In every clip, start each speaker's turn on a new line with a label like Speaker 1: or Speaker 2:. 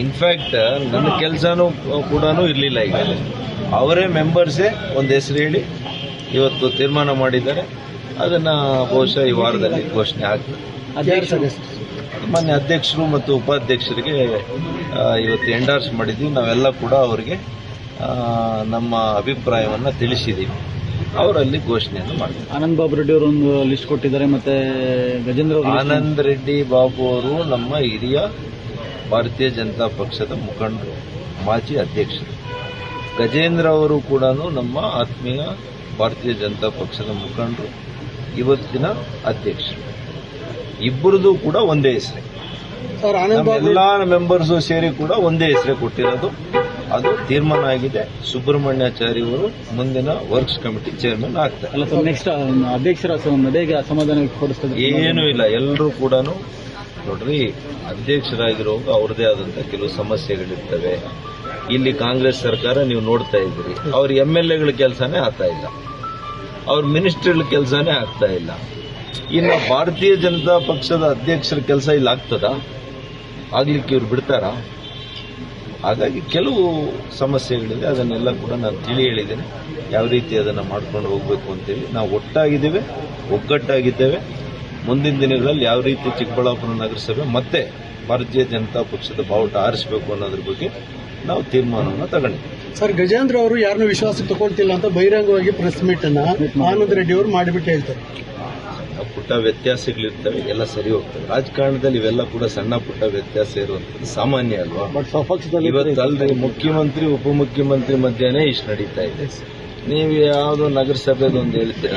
Speaker 1: In fact ನನ್ನ ಕೆಲಸನೂ ಕೂಡ ಇರಲಿಲ್ಲ ಈಗ ಅವರೇ ಮೆಂಬರ್ಸೇ ಒಂದು ಹೆಸರು ಹೇಳಿ ಇವತ್ತು ತೀರ್ಮಾನ ಮಾಡಿದ್ದಾರೆ. ಅದನ್ನು ಬಹುಶಃ ಈ ವಾರದಲ್ಲಿ ಘೋಷಣೆ ಆಗ್ತದೆ ಮಾನ್ಯ ಅಧ್ಯಕ್ಷರು ಮತ್ತು ಉಪಾಧ್ಯಕ್ಷರಿಗೆ ಇವತ್ತು ಎಂಡಾರ್ಸ್ ಮಾಡಿದ್ವಿ. ನಾವೆಲ್ಲ ಕೂಡ ಅವರಿಗೆ ನಮ್ಮ ಅಭಿಪ್ರಾಯವನ್ನು ತಿಳಿಸಿದ್ದೀವಿ ಅವರಲ್ಲಿ ಘೋಷಣೆಯನ್ನು ಮಾಡಿದ್ರು
Speaker 2: ಆನಂದ್ ಬಾಬು ರೆಡ್ಡಿ ಅವರು ಒಂದು ಲಿಸ್ಟ್ ಕೊಟ್ಟಿದ್ದಾರೆ ಮತ್ತೆ ಗಜೇಂದ್ರ
Speaker 1: ಆನಂದ್ ರೆಡ್ಡಿ ಬಾಬು ಅವರು ನಮ್ಮ ಹಿರಿಯ ಭಾರತೀಯ ಜನತಾ ಪಕ್ಷದ ಮುಖಂಡರು ಮಾಜಿ ಅಧ್ಯಕ್ಷರು. ಗಜೇಂದ್ರ ಅವರು ಕೂಡ ನಮ್ಮ ಆತ್ಮೀಯ ಭಾರತೀಯ ಜನತಾ ಪಕ್ಷದ ಮುಖಂಡರು ಇವತ್ತಿನ ಅಧ್ಯಕ್ಷರು. ಇಬ್ಬರದು ಕೂಡ ಒಂದೇ ಹೆಸರೇ. ಎಲ್ಲ ಮೆಂಬರ್ಸು ಸೇರಿ ಕೂಡ ಒಂದೇ ಹೆಸರೇ ಕೊಟ್ಟಿರೋದು. ಅದು ತೀರ್ಮಾನ ಆಗಿದೆ. ಸುಬ್ರಹ್ಮಣ್ಯಾಚಾರಿ ಅವರು ಮುಂದಿನ ವರ್ಕ್ಸ್ ಕಮಿಟಿ ಚೇರ್ಮನ್ ಆಗ್ತಾರೆ.
Speaker 2: ನೆಕ್ಸ್ಟ್ ಅಧ್ಯಕ್ಷರ ಅಸಮಾಧಾನ
Speaker 1: ಏನೂ ಇಲ್ಲ. ಎಲ್ಲರೂ ಕೂಡ ನೋಡ್ರಿ ಅಧ್ಯಕ್ಷರಾಗಿರುವಾಗ ಅವ್ರದೇ ಆದಂಥ ಕೆಲವು ಸಮಸ್ಯೆಗಳಿರ್ತವೆ. ಇಲ್ಲಿ ಕಾಂಗ್ರೆಸ್ ಸರ್ಕಾರ ನೀವು ನೋಡ್ತಾ ಇದ್ದೀರಿ. ಅವ್ರ ಎಂ ಎಲ್ ಎಗಳ ಕೆಲಸನೇ ಆಗ್ತಾ ಇಲ್ಲ. ಅವ್ರ ಮಿನಿಸ್ಟರ್ಗಳ ಕೆಲಸನೇ ಆಗ್ತಾ ಇಲ್ಲ. ಇನ್ನು ಭಾರತೀಯ ಜನತಾ ಪಕ್ಷದ ಅಧ್ಯಕ್ಷರ ಕೆಲಸ ಇಲ್ಲಿ ಆಗ್ತದ? ಆಗ್ಲಿಕ್ಕೆ ಇವ್ರು ಬಿಡ್ತಾರ? ಹಾಗಾಗಿ ಕೆಲವು ಸಮಸ್ಯೆಗಳಿದೆ ಅದನ್ನೆಲ್ಲ ಕೂಡ ನಾನು ತಿಳಿ ಹೇಳಿದ್ದೇನೆ ಯಾವ ರೀತಿ ಅದನ್ನು ಮಾಡ್ಕೊಂಡು ಹೋಗ್ಬೇಕು ಅಂತೇಳಿ ನಾವು ಒಟ್ಟಾಗಿದ್ದೇವೆ, ಒಗ್ಗಟ್ಟಾಗಿದ್ದೇವೆ. ಮುಂದಿನ ದಿನಗಳಲ್ಲಿ ಯಾವ ರೀತಿ ಚಿಕ್ಕಬಳ್ಳಾಪುರ ನಗರಸಭೆ ಮತ್ತೆ ಭಾರತೀಯ ಜನತಾ ಪಕ್ಷದ ಬಾವುಟ ಆರಿಸಬೇಕು ಅನ್ನೋದ್ರ ಬಗ್ಗೆ ನಾವು ತೀರ್ಮಾನವನ್ನು ತಗೊಂಡಿದ್ದೀವಿ
Speaker 3: ಸರ್ ಗಜೇಂದ್ರ ಅವರು ಯಾರನ್ನೂ ವಿಶ್ವಾಸಕ್ಕೆ ತಗೊಳ್ತಿಲ್ಲ ಅಂತ ಬಹಿರಂಗವಾಗಿ ಪ್ರೆಸ್ ಮೀಟ್ ಅನ್ನ ಆನಂದ್ ರೆಡ್ಡಿ ಅವರು ಮಾಡಿಬಿಟ್ಟು ಹೇಳ್ತಾರೆ.
Speaker 1: ಪುಟ್ಟ ವ್ಯತ್ಯಾಸಗಳಿರ್ತವೆ ಎಲ್ಲ ಸರಿ ಹೋಗ್ತವೆ. ರಾಜಕಾರಣದಲ್ಲಿ ಇವೆಲ್ಲ ಕೂಡ ಸಣ್ಣ ಪುಟ್ಟ ವ್ಯತ್ಯಾಸ ಇರುವಂತದ್ದು ಸಾಮಾನ್ಯ ಅಲ್ವಾ? ಇವತ್ತಲ್ರಿ ಮುಖ್ಯಮಂತ್ರಿ ಉಪಮುಖ್ಯಮಂತ್ರಿ ಮಧ್ಯನೇ ಇಷ್ಟು ನಡೀತಾ ಇದೆ. ನೀವು ಯಾವುದೋ ನಗರಸಭೆದೊಂದು ಹೇಳ್ತೀರ?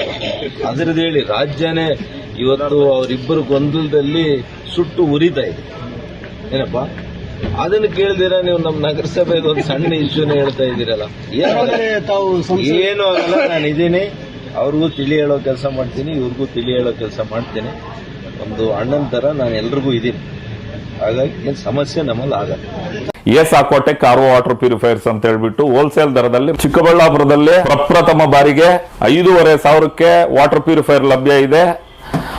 Speaker 1: ಅದರದ್ದು ಹೇಳಿ ರಾಜ್ಯನೇ ಇವತ್ತು ಅವರಿಬ್ಬರು ಗೊಂದಲದಲ್ಲಿ ಸುಟ್ಟು ಉರಿತಾ ಇದೆ. ಏನಪ್ಪ? ಅದನ್ನು ಕೇಳ್ದಿರ ನೀವು ನಮ್ಮ ನಗರಸಭೆಗೆ ಒಂದು ಸಣ್ಣ ಇಶ್ಯೂನ ಹೇಳ್ತಾ ಇದ್ದೀರಲ್ಲ? ಏನು ಆಗಲ್ಲ ನಾನು ಇದ್ದೀನಿ. ಅವ್ರಿಗೂ ತಿಳಿ ಹೇಳೋ ಕೆಲಸ ಮಾಡ್ತೀನಿ ಇವ್ರಿಗೂ ತಿಳಿ ಹೇಳೋ ಕೆಲಸ ಮಾಡ್ತೀನಿ. ಒಂದು ಅಣ್ಣನ ಥರ ನಾನು ಎಲ್ರಿಗೂ ಇದ್ದೀನಿ. ಹಾಗಾಗಿ ಏನು ಸಮಸ್ಯೆ ನಮ್ಮಲ್ಲಿ ಆಗಲ್ಲ.
Speaker 4: S Aquatech car water purifiers ಅಂತ ಹೇಳ್ಬಿಟ್ಟು ಹೋಲ್ಸೇಲ್ ದರದಲ್ಲಿ ಚಿಕ್ಕಬಳ್ಳಾಪುರದಲ್ಲಿ ಪ್ರಪ್ರಥಮ ಬಾರಿಗೆ ಐದೂವರೆ ಸಾವಿರಕ್ಕೆ ವಾಟರ್ ಪ್ಯೂರಿಫೈರ್ ಲಭ್ಯ ಇದೆ.